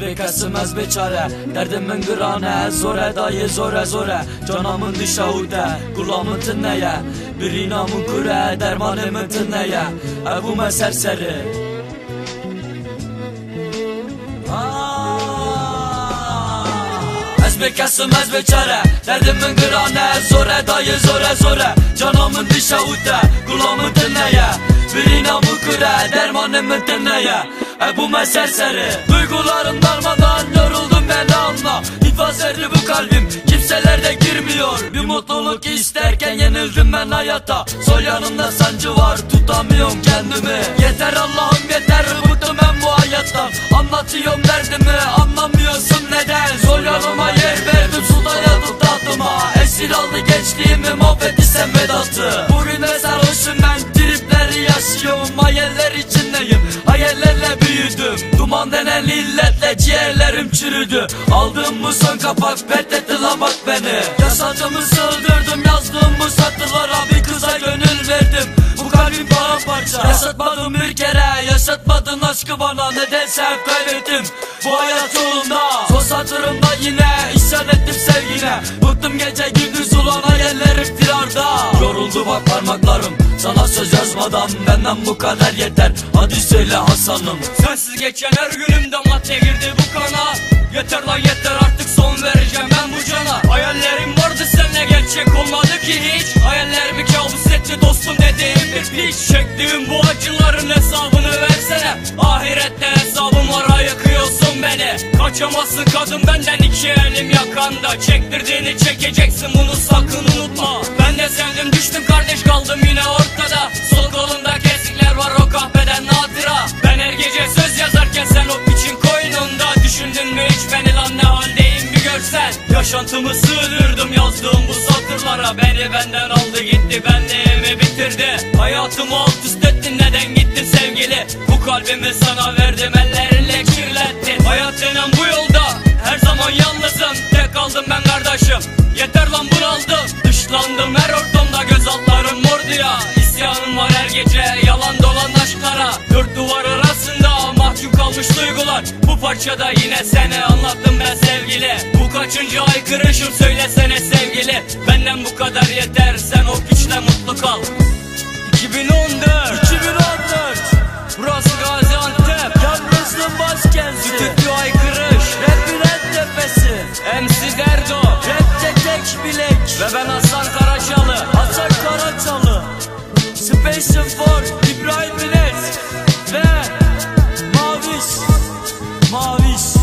be kesim ez be çare Derdimin gırane zore dayı zore zore. Canamın dişahude kulağımın tıneye. Bir inamın kure dermanımın tıneye. Ebu me serseri be kesim ez be çare Derdimin gırane zore dayı zore zore. Canamın dişahude kulağımın tıneye. Bir inamın kure dermanımın tıneye. Ebu me serseri İnfaz erdi bu kalbim. Kimselerde girmiyor. Bir mutluluk isterken yenildim ben hayata. Sol yanımda sancı var tutamıyorum kendimi. Yeter Allah'ım yeter. Bıktım ben bu hayattan. Anlatıyorum derdimi anlamıyorsun neden? Sol yanıma yer verdim sultana tut tahtıma Esir aldı gençliğimi mahvetti sen vedatı Bugüne sarhoşum ben tripleri yaşıyorum. Hayaller büyüdüm Duman denen illetle ciğerlerim çürüdü. Aldığım bu son kapak? Beddetti la bak beni. Yaşadığımı sığdırdım yazdığım bu satırlara Bir kıza gönül verdim. Bu kalbim paramparça. Yaşatmadım bir kere yaşatmadın aşkı bana. Nedense hep kaybettim. Bu hayat yolunda Son satırımda yine isyan ettim sevgine. Bıktım gece gündüz ulan hayallerim firarda Yoruldu bak parmaklarım sana söz yazmadan Benden bu kadar yeter. Hadi söyle Hasan'ım. Sensiz geçen her günümde madde girdi bu kana. Yeter lan yeter artık son vereceğim ben bu cana. Hayallerim vardı seninle gerçek olmadı ki hiç. Hayallerimi kabus etti dostum dediğim bir piç. Çektiğim bu acıların hesabını versene. Ahirette Kaçamazsın kadın benden iki elim yakanda. Çektirdiğini çekeceksin bunu sakın unutma. Ben de sevdim düştüm kardeş kaldım yine ortada. Sol kolunda kesikler var o kahveden natıra Ben her gece söz yazarken sen o piçin koynunda. Düşündün mü hiç beni lan ne haldeyim bir görsen. Yaşantımı sığdırdım yazdığım bu satırlara. Beni benden aldı gitti benliğimi bitirdi. Hayatımı alt üst ettin neden gittin sevgili? Bu kalbimi sana verdim ellerinle yalnızım ben kardeşim. Yeter lan bunaldım Dışlandım her ortamda göz altlarım mordu ya İsyanım var her gece yalan dolan aşklara. Dört duvar arasında mahkum kalmış duygular. Bu parçada yine seni anlattım ben sevgili. Bu kaçıncı aykırışım söylesene sevgili. Benden bu kadar yeter sen o piçle mutlu kal. 2014 2014 Burası Gaziantep. Yalnızlığın başkenti. Stüdyo aykırış Ve ben Hasan Karaçalı Hasan Karaçalı. Space for İbrahim Bilet Ve Maviş. Maviş.